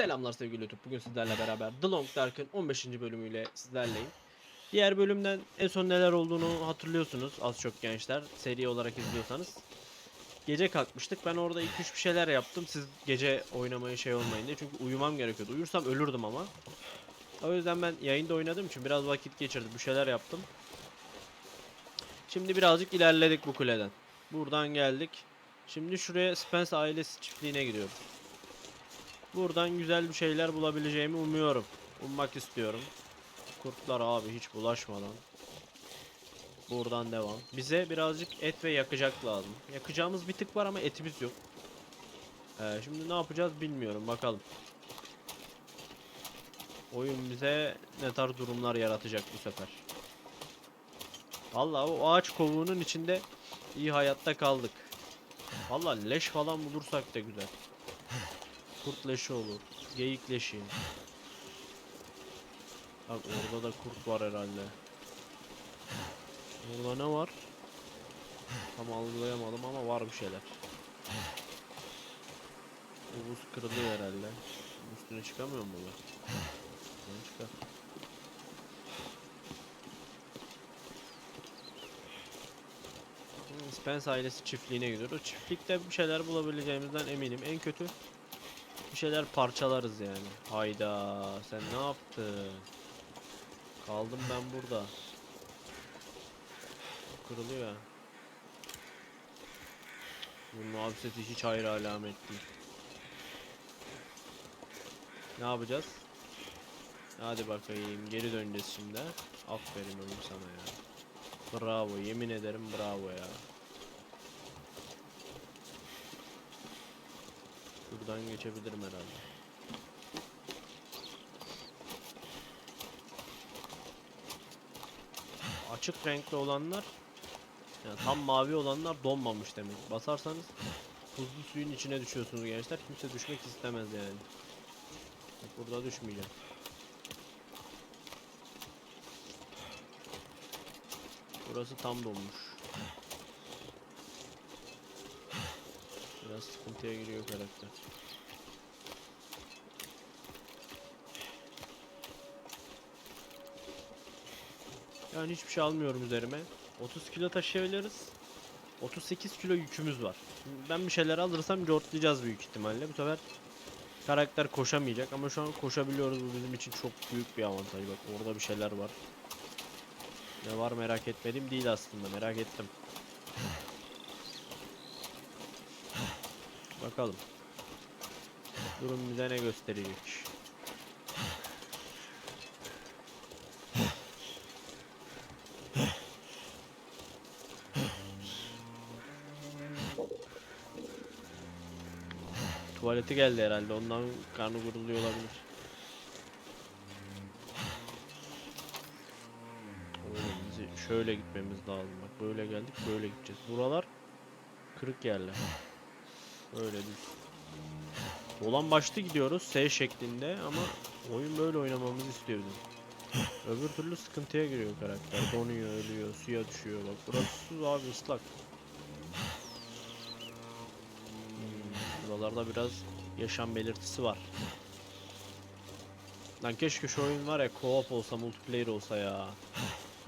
Selamlar sevgili YouTube. Bugün sizlerle beraber The Long Dark'ın 15. bölümüyle sizlerleyim. Diğer bölümden en son neler olduğunu hatırlıyorsunuz az çok gençler. Seri olarak izliyorsanız. Gece kalkmıştık. Ben orada 2-3 bir şeyler yaptım. Siz gece oynamaya şey olmayın diye. Çünkü uyumam gerekiyordu. Uyursam ölürdüm ama. O yüzden ben yayında oynadığım için biraz vakit geçirdim. Bir şeyler yaptım. Şimdi birazcık ilerledik bu kuleden. Buradan geldik. Şimdi şuraya Spence ailesi çiftliğine gidiyoruz. Buradan güzel bir şeyler bulabileceğimi umuyorum. Ummak istiyorum. Kurtlar abi hiç bulaşmadan. Buradan devam. Bize birazcık et ve yakacak lazım. Yakacağımız bir tık var ama etimiz yok. Ee, şimdi ne yapacağız bilmiyorum. Bakalım. Oyun bize ne tarz durumlar yaratacak bu sefer. Vallahi o ağaç kovuğunun içinde iyi hayatta kaldık. Vallahi leş falan bulursak da güzel. Kurt leşi olur. Geyik leşi. Bak orada da kurt var herhalde. Orada ne var? Tam algılayamadım ama var bir şeyler. Bu buz kırılıyor herhalde. Üstüne çıkamıyor mu bu? Buradan çıkar. Spence ailesi çiftliğine gidiyoruz. Çiftlikte bir şeyler bulabileceğimizden eminim. En kötü şeyler parçalarız yani. Hayda sen ne yaptın? Kaldım ben burada. Kırılıyor. Bunun absesi hiç hayır alamet değil. Ne yapacağız? Hadi bakayım geri döneceğiz şimdi. Aferin oğlum sana ya. Bravo yemin ederim bravo ya. Buradan geçebilirim herhalde. Açık renkli olanlar yani tam mavi olanlar donmamış demek. Basarsanız tuzlu suyun içine düşüyorsunuz gençler. Kimse düşmek istemez yani. Burada düşmeyeceğim. Burası tam donmuş. Biraz sıkıntıya giriyor karakter. Yani hiçbir şey almıyorum üzerime. 30 kilo taşıyabiliriz. 38 kilo yükümüz var. Şimdi Ben bir şeyler alırsam cortlayacağız büyük ihtimalle. Bu sefer karakter koşamayacak ama şu an koşabiliyoruz. Bu bizim için çok büyük bir avantaj. Bak orada bir şeyler var. Ne var merak etmedim değil aslında. Merak ettim. Bakalım. Durum bize ne gösterecek. Tuvaleti geldi herhalde. Ondan karnı guruluyor olabilir. Bizi şöyle gitmemiz lazım. Bak böyle geldik böyle gideceğiz. Buralar kırık yerler. Böyle düz. Dolan başlı gidiyoruz S şeklinde ama oyun böyle oynamamızı istiyor bizim. Öbür türlü sıkıntıya giriyor karakter. Donuyor, ölüyor, suya düşüyor. Bak burası su abi ıslak. Buralarda biraz yaşam belirtisi var. Lan keşke şu oyun var ya co-op olsa, multiplayer olsa ya.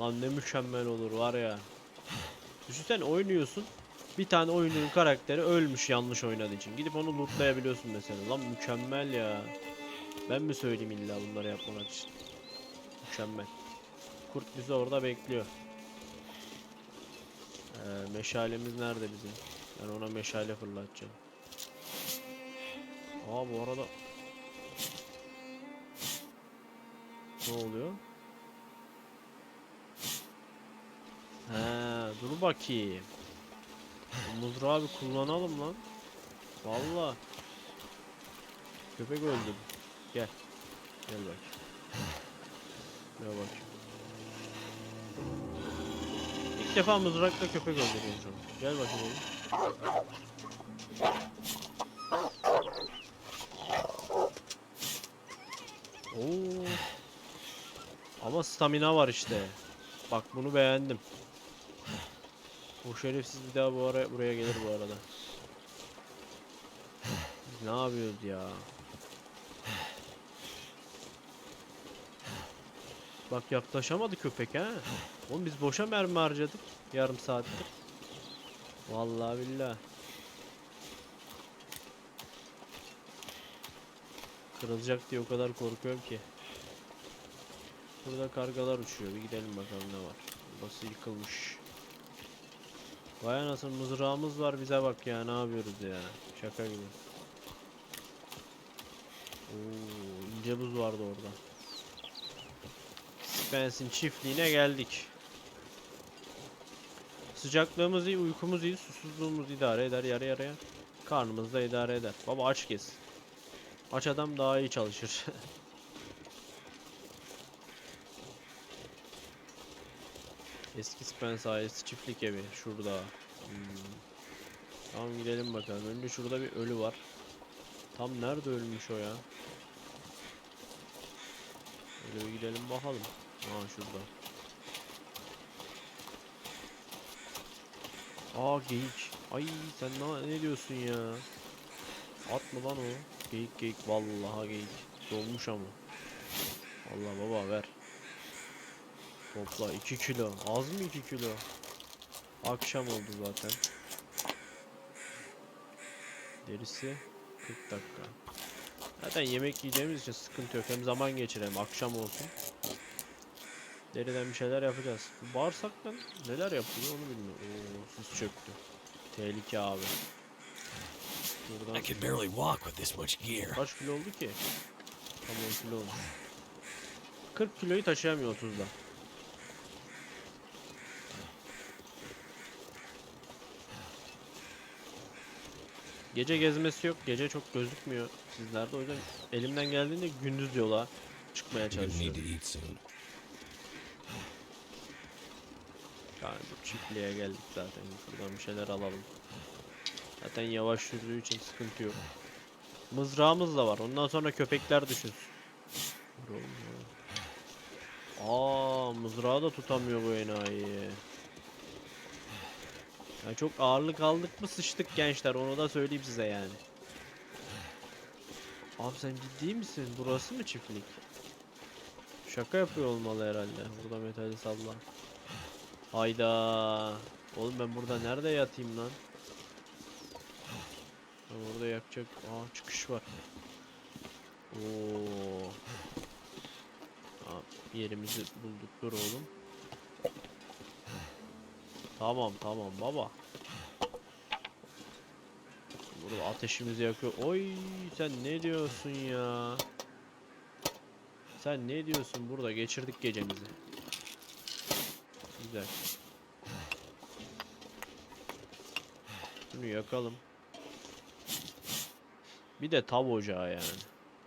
Lan ne mükemmel olur var ya. Düşünsene oynuyorsun. Bir tane oyuncunun karakteri ölmüş yanlış oynadığı için. Gidip onu lootlayabiliyorsun mesela. Lan mükemmel ya. Ben mi söyleyeyim illa bunları yapmak için? Mükemmel. Kurt bizi orada bekliyor. Ee, meşalemiz nerede bizim? Ben ona meşale fırlatacağım. Aa bu arada ne oluyor? He, dur bakayım. Bu Mızrağı bir kullanalım lan. Valla. Köpek öldüm. Gel. Gel bak. Gel bak. İlk defa mızrakla köpek öldürüyorum. Gel bakayım oğlum. Oo. Ama stamina var işte. Bak bunu beğendim. Bu şerefsiz bir daha bu ara buraya gelir bu arada. Ne yapıyoruz ya? Bak yaklaşamadı köpek ha. Oğlum biz boşa mermi harcadık yarım saattir. Vallahi billahi. Kırılacak diye o kadar korkuyorum ki. Burada kargalar uçuyor. Bir gidelim bakalım ne var. Burası yıkılmış. Vay anasını mızrağımız var bize bak ya ne yapıyoruz ya. Şaka gibi. Oo, ince buz vardı orada. Spence'in çiftliğine geldik. Sıcaklığımız iyi, uykumuz iyi, susuzluğumuz idare eder yarı yarıya. Karnımız da idare eder. Baba aç kes. Aç adam daha iyi çalışır. Eski Spence ailesi çiftlik evi şurada. Hmm. Tamam gidelim bakalım. Önce şurada bir ölü var. Tam nerede ölmüş o ya? Öyle gidelim bakalım. Aa şurada. Aa geyik. Ay sen ne, ne diyorsun ya? At mı lan o? Geyik geyik vallahi geyik. Dolmuş ama. Allah baba ver. Topla 2 kilo. Az mı 2 kilo? Akşam oldu zaten. Derisi 40 dakika. Zaten yemek yiyeceğimiz için sıkıntı yok. Hem zaman geçirelim akşam olsun. Deriden bir şeyler yapacağız. Bağırsaktan neler yapılıyor onu bilmiyorum. Oo, sis çöktü. Tehlike abi. Buradan I can barely walk with this much gear. kaç kilo oldu ki? Tam 10 kilo oldu. 40 kiloyu taşıyamıyor 30'da. Gece gezmesi yok. Gece çok gözükmüyor sizlerde. O yüzden elimden geldiğinde gündüz yola çıkmaya çalışıyorum. Yani bu çiftliğe geldik zaten. Şuradan bir şeyler alalım. Zaten yavaş yürüdüğü için sıkıntı yok. Mızrağımız da var. Ondan sonra köpekler ya. Aa, mızrağı da tutamıyor bu enayi. Ya çok ağırlık aldık mı sıçtık gençler. Onu da söyleyeyim size yani. Abi sen ciddi misin? Burası mı çiftlik? Şaka yapıyor olmalı herhalde. Burada metali salla. Hayda. Oğlum ben burada nerede yatayım lan? Orada yakacak. Aa çıkış var. Oo. Aa, yerimizi bulduk. Dur oğlum. Tamam tamam baba. Burada ateşimizi yakıyor. Oy sen ne diyorsun ya? Sen ne diyorsun burada? Geçirdik gecemizi. Güzel. Şunu yakalım. Bir de tav ocağı yani.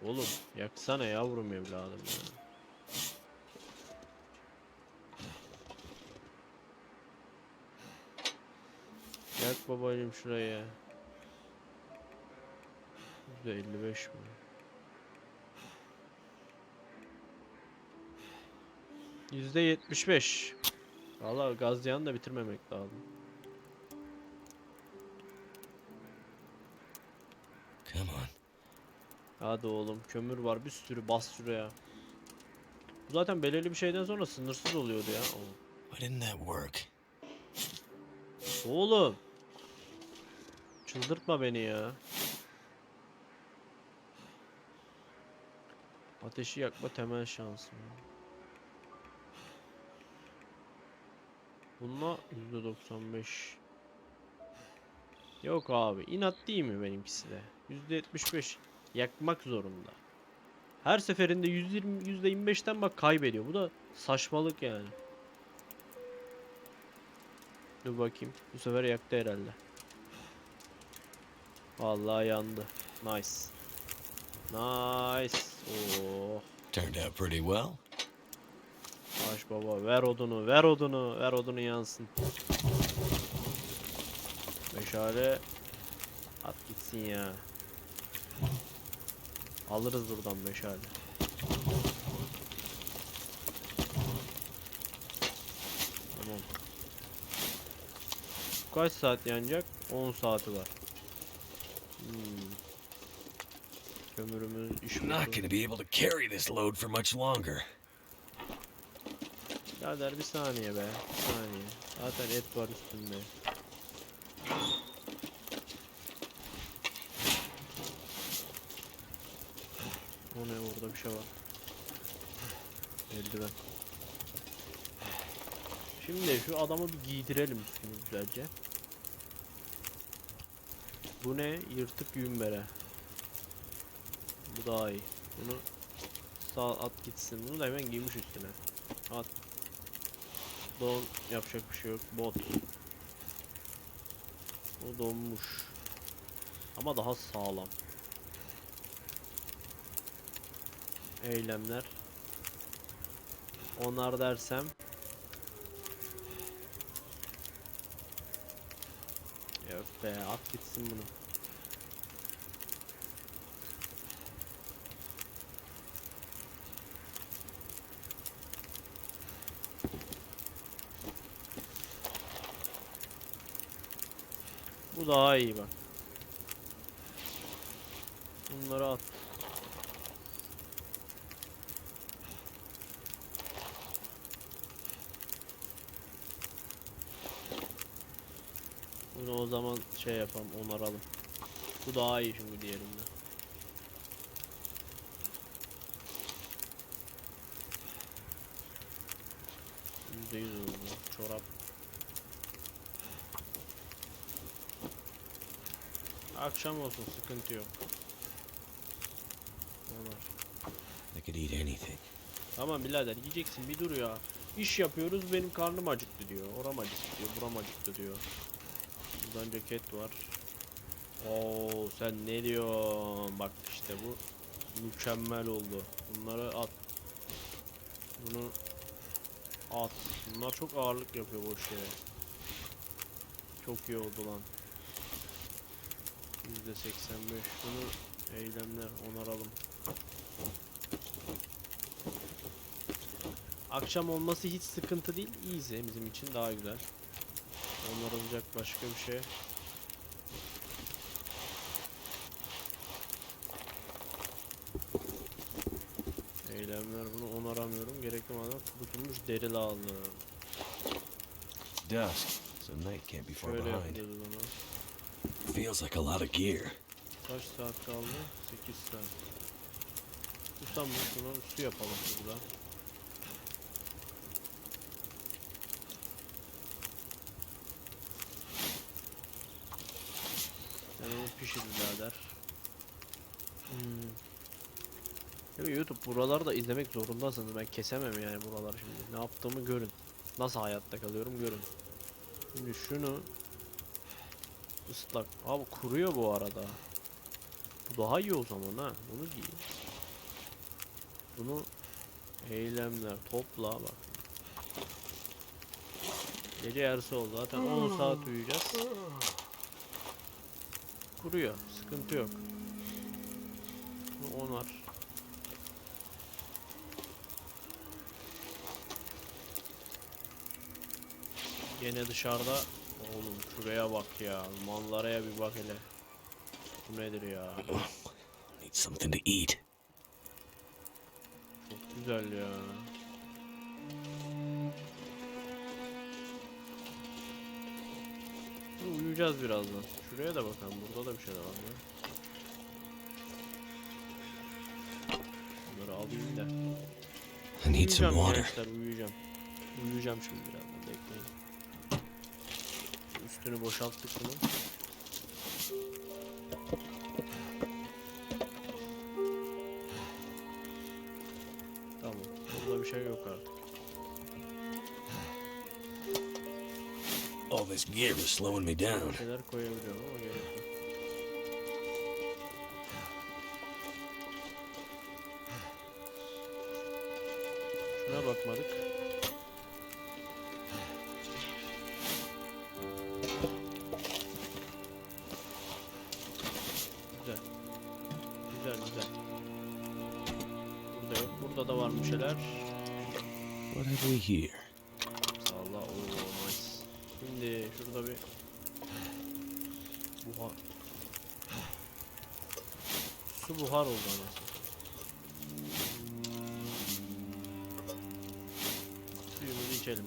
Oğlum yaksana yavrum evladım ya. Yak babacım şuraya. %55 mi? %75. Valla gazlayanı da bitirmemek lazım. Hadi oğlum kömür var bir sürü bas şuraya. Bu zaten belirli bir şeyden sonra sınırsız oluyordu ya. Oğlum. Why didn't that work? Oğlum. Çıldırtma beni ya. Ateşi yakma temel şansım. Bununla %95. Yok abi inat değil mi benimkisi de? %75 yakmak zorunda. Her seferinde 120 %25'ten bak kaybediyor. Bu da saçmalık yani. Dur bakayım. Bu sefer yaktı herhalde. Vallahi yandı. Nice. Nice. Oo. Turned out pretty well. Baş baba ver odunu, ver odunu, ver odunu yansın. Meşale at gitsin ya. Alırız buradan meşale. Tamam. Kaç saat yanacak? 10 saati var. Hmm. Kömürümüz iş I'm not gonna be able to carry this load for much longer. Birader bir saniye be. Bir saniye. Zaten et var üstünde. Ne orada bir şey var. Eldiven. Şimdi şu adamı bir giydirelim üstünü güzelce. Bu ne? Yırtık yün bere. Bu daha iyi. Bunu sağ at gitsin. Bunu da hemen giymiş üstüne. At. Don yapacak bir şey yok. Bot. O donmuş. Ama daha sağlam. Eylemler. Onar dersem. Yok be at gitsin bunu. Bu daha iyi bak. Bunları at. Bunu o zaman şey yapalım, onaralım. Bu daha iyi çünkü diğerinden. Yüzde yüz oldu. Çorap. Akşam olsun sıkıntı yok. I could eat anything. Tamam birader yiyeceksin bir dur ya. İş yapıyoruz benim karnım acıktı diyor. Oram acıktı diyor. Buram acıktı diyor. Buradan ceket var. Oo sen ne diyorsun? Bak işte bu mükemmel oldu. Bunları at. Bunu at. Bunlar çok ağırlık yapıyor boş yere. Çok iyi oldu lan. %85 bunu eylemler onaralım. Akşam olması hiç sıkıntı değil. Easy bizim için daha güzel. Onarılacak başka bir şey. Eylemler bunu onaramıyorum. Gerekli bana kurutulmuş deri lazım. Dusk, so night can't be far Şöyle behind. yapıyoruz onu. Feels like a lot of gear. Kaç saat kaldı? 8 saat. Ustam şuna su yapalım burada. Pişir birader. Hmm. YouTube buraları da izlemek zorundasınız. Ben kesemem yani buraları şimdi. Ne yaptığımı görün. Nasıl hayatta kalıyorum görün. Şimdi şunu ıslak. Abi kuruyor bu arada. Bu daha iyi o zaman ha. Bunu giy. Bunu eylemler topla bak. Gece yarısı oldu zaten 10 saat uyuyacağız. Kuruyor. Sıkıntı yok. Onar. Gene dışarıda Oğlum şuraya bak ya. Manzaraya bir bak hele. Bu nedir ya? Need something to eat. Çok güzel ya. Dur, Uyuyacağız birazdan. Şuraya da bakalım. Burada da bir şeyler var ya. Bunları alayım da. I need some Uyuyacağım water. gençler uyuyacağım. Uyuyacağım şimdi birazdan bekleyin. Üstünü boşalttık bunun. Tamam. Burada bir şey yok artık. This gear is slowing me down. Şimdi şurada bir buhar. Su buhar oldu anasını. Suyumuzu içelim.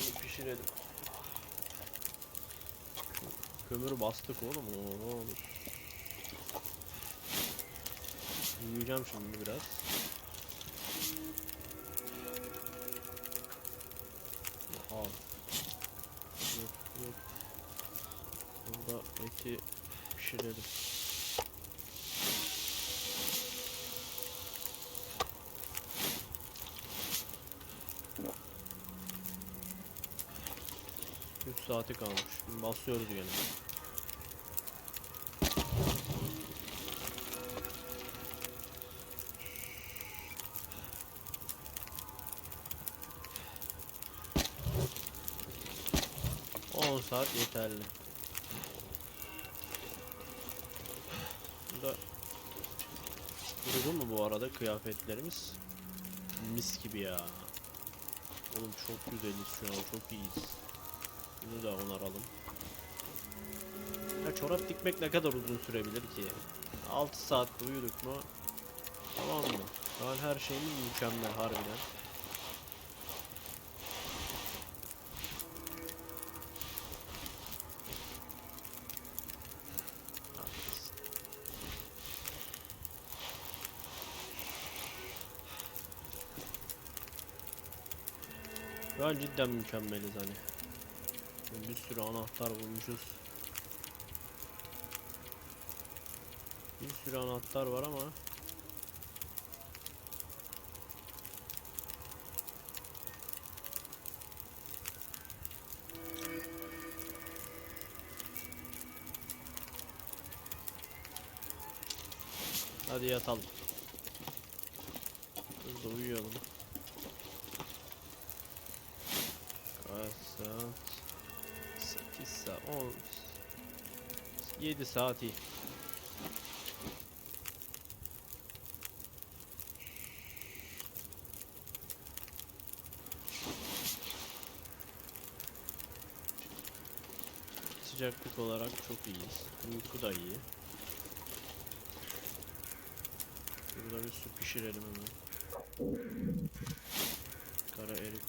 Bunu pişirelim. Şu Kömürü bastık oğlum. Oo, ne olur. Yiyeceğim şimdi biraz. Al. Burada eti pişirelim. Üç saati kalmış. Basıyoruz gene. Saat yeterli. Burada Kurudu mu bu arada kıyafetlerimiz? Mis gibi ya. Oğlum çok güzeliz şu an çok iyiyiz. Bunu da onaralım. Ya çorap dikmek ne kadar uzun sürebilir ki? 6 saat uyuduk mu? Tamam mı? Şu an her şeyimiz mükemmel harbiden. An cidden mükemmeliz hani. Bir sürü anahtar bulmuşuz. Bir sürü anahtar var ama Hadi yatalım. Saat. Sıcaklık olarak çok iyiyiz. Uyku da iyi. Burada bir su pişirelim hemen. Kara erit.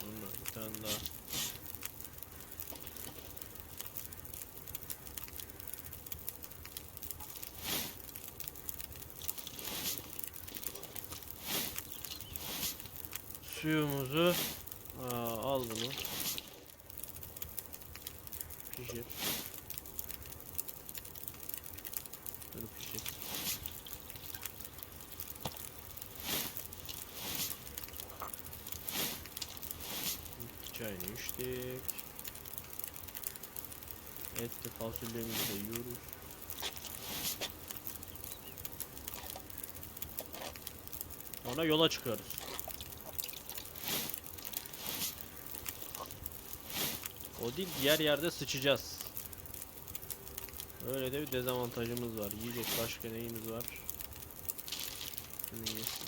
Sonra bir tane daha. Suyumuzu Aa, al bunu. Pişir. Bunu pişir. Çayını içtik. Etli fasulyemizi de yiyoruz. Sonra yola çıkıyoruz. O değil diğer yerde sıçacağız. Öyle de bir dezavantajımız var. Yiyecek başka neyimiz var? Şunu yesin.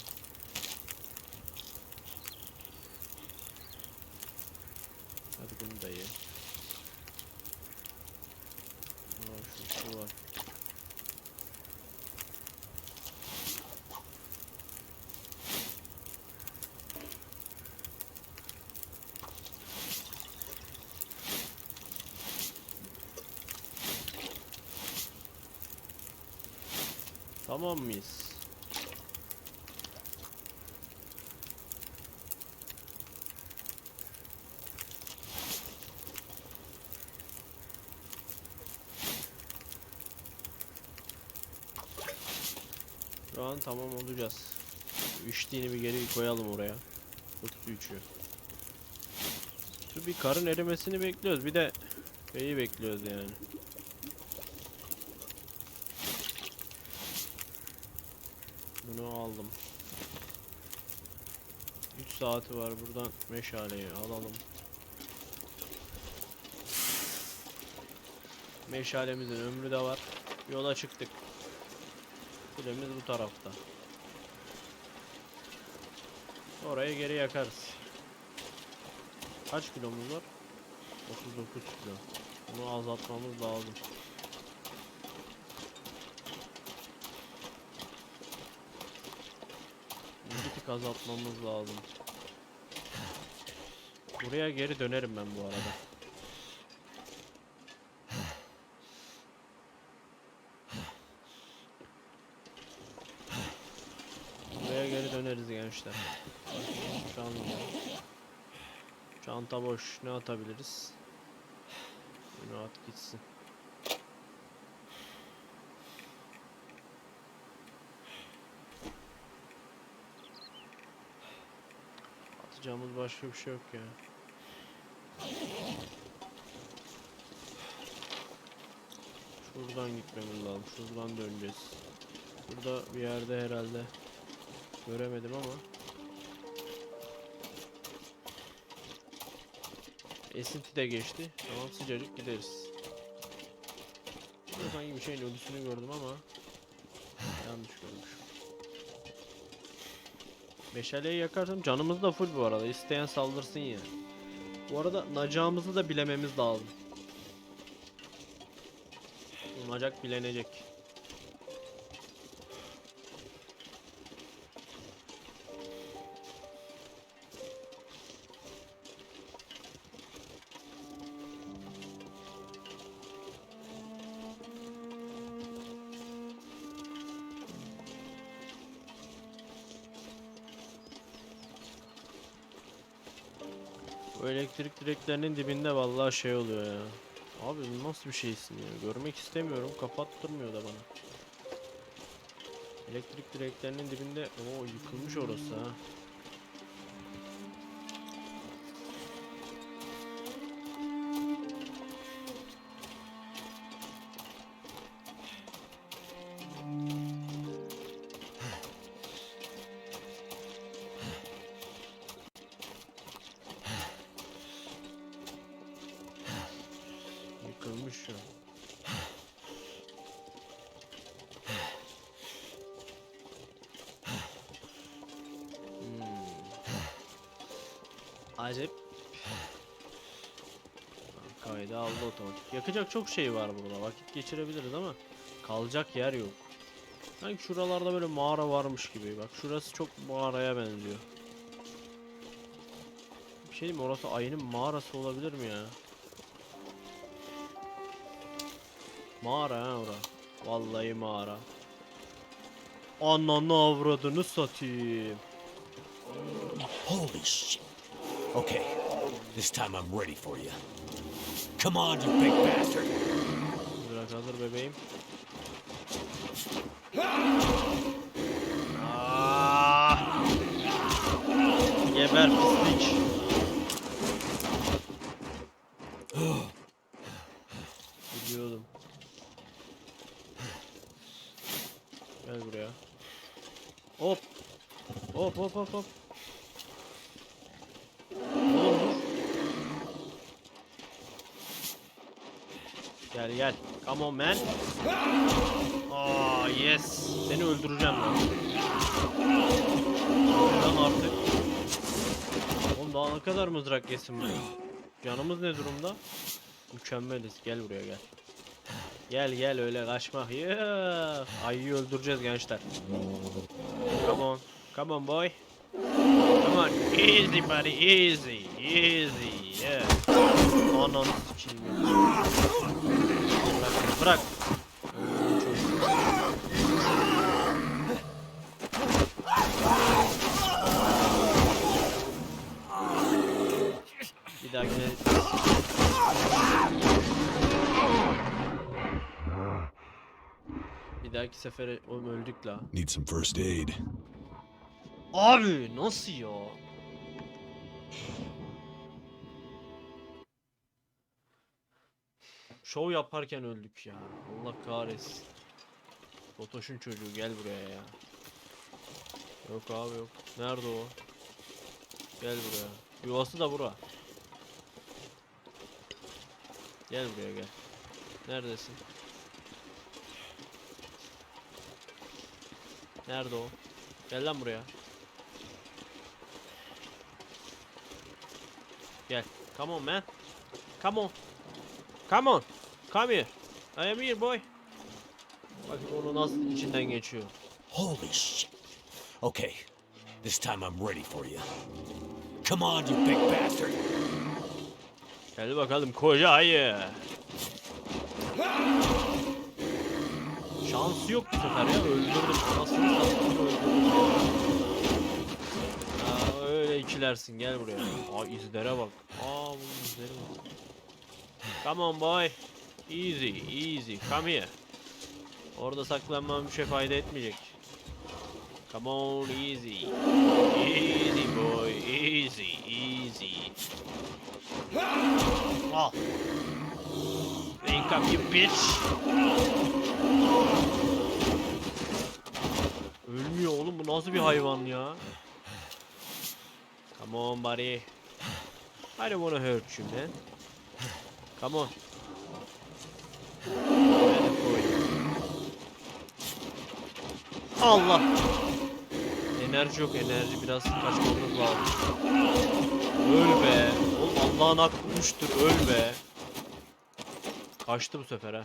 Hadi bunu da ye. Aa, şu su var. Tamam mıyız? Şu an tamam olacağız. Şu İçtiğini bir geri koyalım oraya. Su içiyor. Şu bir karın erimesini bekliyoruz. Bir de şeyi bekliyoruz yani. Bunu aldım. 3 saati var buradan meşaleyi alalım. Meşalemizin ömrü de var. Yola çıktık. Kulemiz bu tarafta. Orayı geri yakarız. Kaç kilomuz var? 39 kilo. Bunu azaltmamız lazım. Bir tık azaltmamız lazım. Buraya geri dönerim ben bu arada. Buraya geri döneriz gençler. Şu an Çanta boş. Ne atabiliriz? Bunu at gitsin. Atacağımız başka bir şey yok ya. Şuradan gitmemiz lazım. Şuradan döneceğiz. Burada bir yerde herhalde. Göremedim ama. Esinti de geçti. Tamam sıcacık gideriz. Burada sanki bir şeyin ölüsünü gördüm ama yanlış görmüşüm. Meşaleyi yakarsam canımız da full bu arada. İsteyen saldırsın ya. Bu arada nacağımızı da bilememiz lazım. Nacak bilenecek. Elektrik direklerinin dibinde vallahi şey oluyor ya. Abi bu nasıl bir şeysin ya? Görmek istemiyorum. Kapattırmıyor da bana. Elektrik direklerinin dibinde o yıkılmış orası ha. Şu an. Hmm. Acep. Kayda aldı otomatik. Yakacak çok şey var burada. Vakit geçirebiliriz ama kalacak yer yok. Sanki şuralarda böyle mağara varmış gibi. Bak şurası çok mağaraya benziyor. Bir şey mi? Orası ayının mağarası olabilir mi ya? Mağara ha ora. Vallahi mağara. Ananı avradını satayım. Holy shit. Okay, this time I'm ready for you. Come on, you big bastard. Bırak hazır bebeğim. Ah! Geber pislik. Biliyordum. Gel buraya. Hop. Hop hop hop hop. Oğlum dur. Gel gel. Come on man. Aa yes. Seni öldüreceğim lan. Lan artık. Oğlum daha ne kadar mızrak yesin bu? Canımız ne durumda? Mükemmeliz. Gel buraya gel. Gel gel öyle kaçma. Yeah. Ayıyı öldüreceğiz gençler. Come on. Come on boy. Come on. Easy buddy. Easy. Easy. Yeah. Ananı ya. Bırak. Bir dahakine Bir dahaki sefere oğlum öldük la. Need some first aid. Abi nasıl ya? Şov yaparken öldük ya. Allah kahretsin. Fotoşun çocuğu gel buraya ya. Yok abi yok. Nerede o? Gel buraya. Yuvası da bura. Gel buraya gel. Neredesin? Nerede o? Gel lan buraya. Gel. Come on man. Come on. Come on. Come here. I am here boy. Bakın onu nasıl içinden geçiyor. Holy shit. Okay, this time I'm ready for you. Come on, you big bastard. Gel bakalım koca ayı. Şansı yok bu sefer ya öldürdüm. Anasını satayım öldürdüm. Aa, öyle ikilersin gel buraya. Aa izlere bak. Aa bu izlere bak. Come on boy. Easy easy come here. Orada saklanmam bir şey fayda etmeyecek. Come on easy. Easy boy easy easy. Al. Wake up you bitch. Ölmüyor oğlum bu nasıl bir hayvan ya? Come on buddy. I don't wanna hurt you man. Come on. Allah. Enerji yok enerji biraz kaçmamız lazım. Öl be. Oğlum Allah'ın hakkı uçtur öl be. Kaçtı bu sefer ha.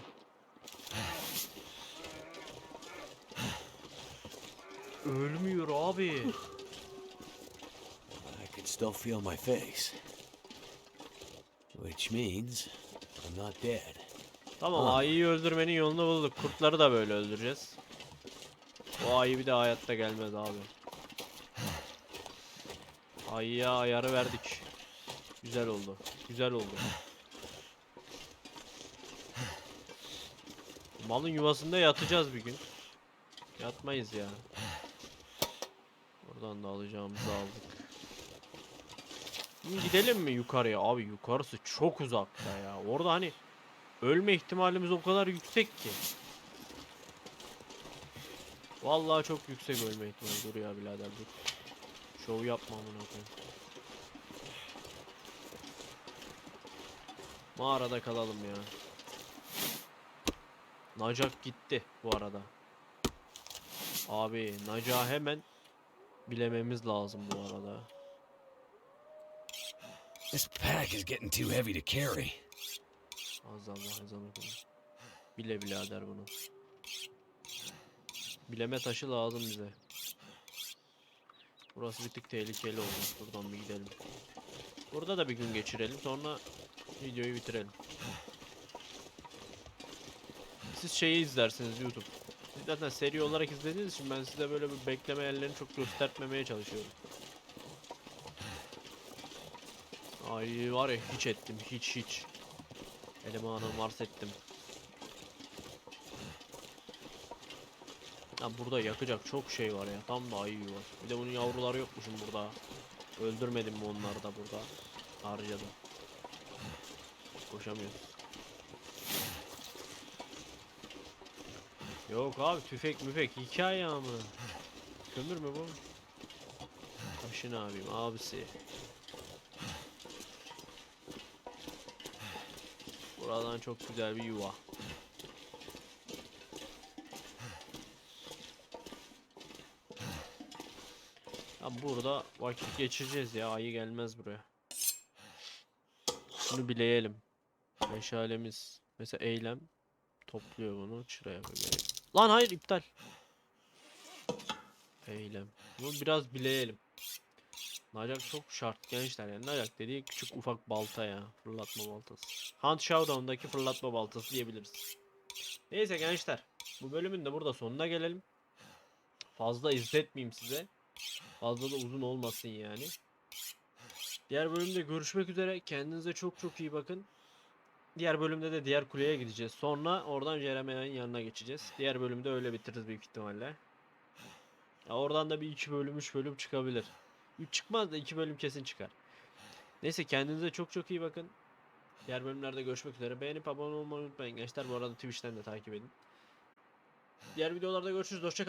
Ölmüyor abi. I can still feel my face. Which means I'm not dead. Tamam Aa. ayıyı öldürmenin yolunu bulduk. Kurtları da böyle öldüreceğiz. O ayı bir de hayatta gelmez abi. Ayıya ayarı verdik. Güzel oldu. Güzel oldu. Malın yuvasında yatacağız bir gün. Yatmayız ya. Buradan da alacağımızı aldık. Şimdi gidelim mi yukarıya? Abi yukarısı çok uzakta ya. Orada hani ölme ihtimalimiz o kadar yüksek ki. Vallahi çok yüksek ölme ihtimali. Dur ya birader dur. Şov yapma amına koyayım. Mağarada kalalım ya. Nacak gitti bu arada. Abi Naca hemen bilememiz lazım bu arada. This pack is getting too heavy to carry. Az Allah ezan okunu. Bile birader bunu. Bileme taşı lazım bize. Burası bir tık tehlikeli oldu. Buradan bir gidelim. Burada da bir gün geçirelim sonra videoyu bitirelim. Siz şeyi izlersiniz YouTube. Siz zaten seri olarak izlediğiniz için ben size böyle bir bekleme yerlerini çok göstermemeye çalışıyorum. Ay var ya hiç ettim hiç hiç. Elemanı mars ettim. Ya burada yakacak çok şey var ya. Tam da ayı var. Bir de bunun yavruları yokmuşum burada. Öldürmedim mi onları da burada? Harcadım. Koşamıyoruz. Yok abi tüfek müfek hikaye ama. Kömür mü bu? Taşın abim abisi. Buradan çok güzel bir yuva. Ya burada vakit geçireceğiz ya ayı gelmez buraya. Şunu bileyelim. Meşalemiz mesela eylem topluyor bunu çıraya böyle. Lan hayır iptal. Eylem. Bunu biraz bileyelim. Nacak çok şart gençler yani Nacak dediği küçük ufak balta ya fırlatma baltası. Hunt Showdown'daki fırlatma baltası diyebiliriz. Neyse gençler bu bölümün de burada sonuna gelelim. Fazla izletmeyeyim size. Fazla da uzun olmasın yani. Diğer bölümde görüşmek üzere. Kendinize çok çok iyi bakın. Diğer bölümde de diğer kuleye gideceğiz. Sonra oradan Jeremiah'ın yanına geçeceğiz. Diğer bölümde öyle bitiririz büyük ihtimalle. Ya oradan da bir iki bölüm, üç bölüm çıkabilir. 3 çıkmaz da 2 bölüm kesin çıkar. Neyse kendinize çok çok iyi bakın. Diğer bölümlerde görüşmek üzere. Beğenip abone olmayı unutmayın gençler. Bu arada Twitch'ten de takip edin. Diğer videolarda görüşürüz. Hoşçakalın.